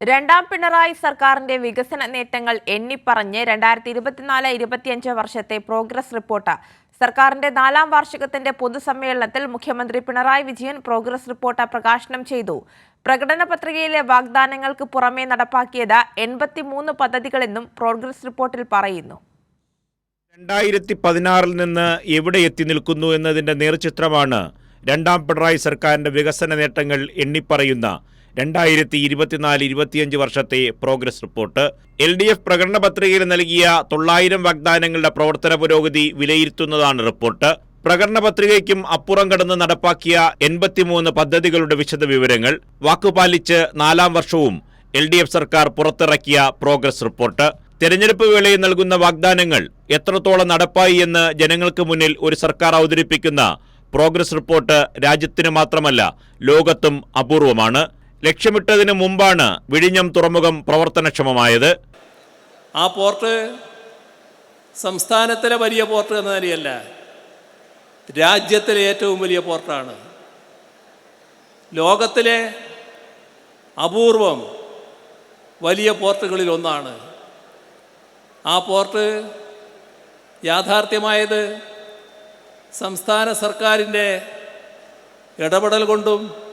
രണ്ടാം പിണറായി സർക്കാരിന്റെ വികസന നേട്ടങ്ങൾ എണ്ണിപ്പറഞ്ഞ് രണ്ടായിരത്തി ഇരുപത്തിനാല് ഇരുപത്തിയഞ്ച് വർഷത്തെ പ്രോഗ്രസ് റിപ്പോർട്ട്. സർക്കാരിന്റെ നാലാം വാർഷികത്തിന്റെ പൊതുസമ്മേളനത്തിൽ മുഖ്യമന്ത്രി പിണറായി വിജയൻ പ്രോഗ്രസ് റിപ്പോർട്ട് പ്രകാശനം ചെയ്തു. പ്രകടന പത്രികയിലെ വാഗ്ദാനങ്ങൾക്ക് പുറമെ നടപ്പാക്കിയത് എൺപത്തിമൂന്ന് പദ്ധതികളെന്നും പ്രോഗ്രസ് റിപ്പോർട്ടിൽ പറയുന്നു. രണ്ടായിരത്തി പതിനാറിൽ നിന്ന് എവിടെ എത്തി നിൽക്കുന്നു എന്നതിന്റെ നേർചിത്രമാണ് രണ്ടാം പിണറായി സർക്കാരിന്റെ വികസന നേട്ടങ്ങൾ എണ്ണിപ്പറയുന്ന രണ്ടായിരത്തി ഇരുപത്തിനാല് ഇരുപത്തിയഞ്ച് വർഷത്തെ progress report. L D F പ്രകടന പത്രികയിൽ നൽകിയ തൊള്ളായിരം വാഗ്ദാനങ്ങളുടെ പ്രവർത്തന പുരോഗതി വിലയിരുത്തുന്നതാണ് റിപ്പോർട്ട്. പ്രകടന പത്രികയ്ക്കും അപ്പുറം കടന്ന് നടപ്പാക്കിയ എൺപത്തിമൂന്ന് പദ്ധതികളുടെ വിശദ വിശദവിവരങ്ങൾ വാക്കുപാലിച്ച് നാലാം വർഷവും എൽ ഡി എഫ് സർക്കാർ പുറത്തിറക്കിയ പ്രോഗ്രസ് റിപ്പോർട്ട്. തെരഞ്ഞെടുപ്പ് വേളയിൽ നൽകുന്ന വാഗ്ദാനങ്ങൾ എത്രത്തോളം നടപ്പായി എന്ന് ജനങ്ങൾക്ക് മുന്നിൽ ഒരു സർക്കാർ അവതരിപ്പിക്കുന്ന പ്രോഗ്രസ് റിപ്പോർട്ട് രാജ്യത്തിന് മാത്രമല്ല ലോകത്തും അപൂർവമാണ്. ലക്ഷ്യമിട്ടതിന് മുമ്പാണ് വിഴിഞ്ഞം തുറമുഖം പ്രവർത്തനക്ഷമമായത്. ആ പോർട്ട് സംസ്ഥാനത്തിലെ വലിയ പോർട്ട് എന്ന നിലയല്ല രാജ്യത്തിലെ ഏറ്റവും വലിയ പോർട്ടാണ്. ലോകത്തിലെ അപൂർവം വലിയ പോർട്ടുകളിൽ ഒന്നാണ്. ആ പോർട്ട് യാഥാർത്ഥ്യമായത് സംസ്ഥാന സർക്കാരിന്റെ ഇടപെടൽ കൊണ്ടും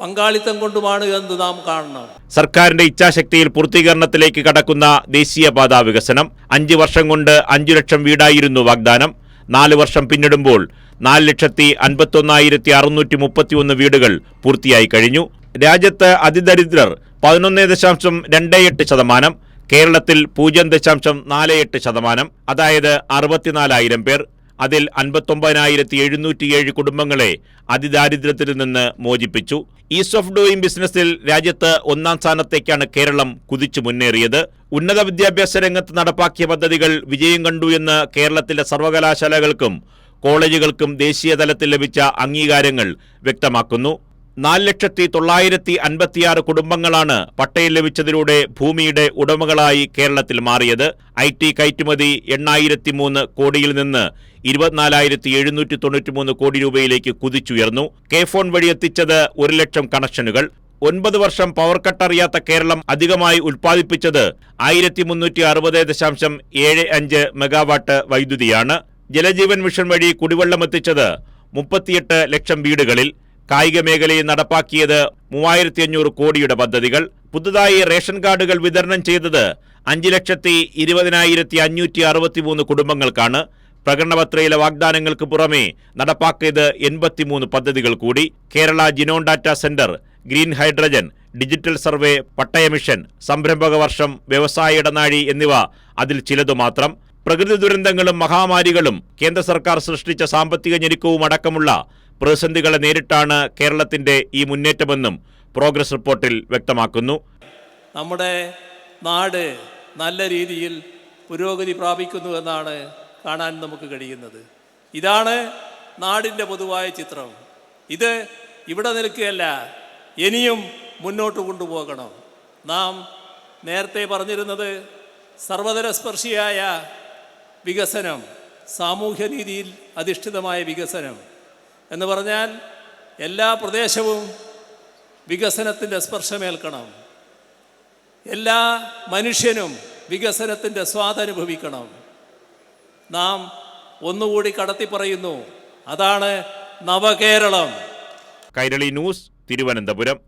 പങ്കാളിത്തം കൊണ്ടുമാണ് എന്ന് നാം കാണണം. സർക്കാരിന്റെ ഇച്ഛാശക്തിയിൽ പൂർത്തീകരണത്തിലേക്ക് കടക്കുന്ന ദേശീയപാത വികസനം അഞ്ച് വർഷം കൊണ്ട് അഞ്ചു ലക്ഷം വീടായിരുന്നു വാഗ്ദാനം. നാല് വർഷം പിന്നിടുമ്പോൾ നാല് ലക്ഷത്തി അൻപത്തൊന്നായിരത്തി അറുന്നൂറ്റി മുപ്പത്തിയൊന്ന് വീടുകൾ പൂർത്തിയായി കഴിഞ്ഞു. രാജ്യത്ത് അതിദരിദ്രർ പതിനൊന്ന് ദശാംശം രണ്ട് എട്ട് ശതമാനം കേരളത്തിൽ പൂജ്യം ദശാംശം നാല് എട്ട് ശതമാനം അതായത് അറുപത്തിനാലായിരം പേർ. അതിൽ അൻപത്തൊമ്പതിനായിരത്തി എഴുന്നൂറ്റിയേഴ് കുടുംബങ്ങളെ അതിദാരിദ്ര്യത്തിൽ നിന്ന് മോചിപ്പിച്ചു. ഈസ് ഓഫ് ഡൂയിങ് ബിസിനസ്സിൽ രാജ്യത്ത് ഒന്നാം സ്ഥാനത്തേക്കാണ് കേരളം കുതിച്ചു മുന്നേറിയത്. ഉന്നത വിദ്യാഭ്യാസ രംഗത്ത് നടപ്പാക്കിയ പദ്ധതികൾ വിജയം കണ്ടു എന്ന് കേരളത്തിലെ സർവകലാശാലകൾക്കും കോളേജുകൾക്കും ദേശീയ തലത്തിൽ ലഭിച്ച അംഗീകാരങ്ങൾ വ്യക്തമാക്കുന്നു. നാല് ലക്ഷത്തി തൊള്ളായിരത്തി അൻപത്തിയാറ് കുടുംബങ്ങളാണ് പട്ടയം ലഭിച്ചതിലൂടെ ഭൂമിയുടെ ഉടമകളായി കേരളത്തിൽ മാറിയത്. ഐ ടി കയറ്റുമതി എണ്ണായിരത്തി മൂന്ന് കോടിയിൽ നിന്ന് ഇരുപത്തിനാലായിരത്തി എഴുന്നൂറ്റി തൊണ്ണൂറ്റി മൂന്ന് കോടി രൂപയിലേക്ക് കുതിച്ചുയർന്നു. കെ ഫോൺ വഴി എത്തിച്ചത് ഒരു ലക്ഷം കണക്ഷനുകൾ. ഒൻപത് വർഷം പവർ കട്ട് അറിയാത്ത കേരളം അധികമായി ഉൽപ്പാദിപ്പിച്ചത് ആയിരത്തി മുന്നൂറ്റി അറുപത് ദശാംശം ഏഴ് അഞ്ച് മെഗാവാട്ട് വൈദ്യുതിയാണ്. ജലജീവൻ മിഷൻ വഴി കുടിവെള്ളം എത്തിച്ചത് മുപ്പത്തിയെട്ട് ലക്ഷം വീടുകളിൽ. കായിക മേഖലയിൽ നടപ്പാക്കിയത് മൂവായിരത്തി അഞ്ഞൂറ് കോടിയുടെ പദ്ധതികൾ. പുതുതായി റേഷൻ കാർഡുകൾ വിതരണം ചെയ്തത് അഞ്ച് ലക്ഷത്തി ഇരുപതിനായിരത്തി അഞ്ഞൂറ്റി അറുപത്തിമൂന്ന് കുടുംബങ്ങൾക്കാണ്. പ്രകടനപത്രയിലെ വാഗ്ദാനങ്ങൾക്ക് പുറമെ നടപ്പാക്കിയത് എൺപത്തിമൂന്ന് പദ്ധതികൾ കൂടി. Kerala genome data centre green hydrogen digital survey പട്ടയ മിഷൻ സംരംഭക വർഷം വ്യവസായ ഇടനാഴി എന്നിവ അതിൽ ചിലതു മാത്രം. പ്രകൃതി ദുരന്തങ്ങളും മഹാമാരികളും കേന്ദ്ര സർക്കാർ സൃഷ്ടിച്ച സാമ്പത്തിക ഞെരുക്കവും അടക്കമുള്ള പ്രതിസന്ധികളെ നേരിട്ടാണ് കേരളത്തിന്റെ ഈ മുന്നേറ്റമെന്നും പ്രോഗ്രസ് റിപ്പോർട്ടിൽ വ്യക്തമാക്കുന്നു. നമ്മുടെ നാട് നല്ല രീതിയിൽ പുരോഗതി പ്രാപിക്കുന്നു എന്നാണ് കാണാൻ നമുക്ക് കഴിയുന്നത്. ഇതാണ് നാടിന്റെ പൊതുവായ ചിത്രം. ഇത് ഇവിടെ നിൽക്കുകയല്ല ഇനിയും മുന്നോട്ട് കൊണ്ടുപോകണം. നാം നേരത്തെ പറഞ്ഞിരുന്നത് സർവതലസ്പർശിയായ വികസനം സാമൂഹ്യനീതിയിൽ അധിഷ്ഠിതമായ വികസനം എന്ന് പറഞ്ഞാൽ എല്ലാ പ്രദേശവും വികസനത്തിന്റെ സ്പർശമേൽക്കണം. എല്ലാ മനുഷ്യനും വികസനത്തിന്റെ സ്വാദനുഭവിക്കണം. നാം ഒന്നുകൂടി കടത്തി പറയുന്നു അതാണ് നവകേരളം. കൈരളി ന്യൂസ് തിരുവനന്തപുരം.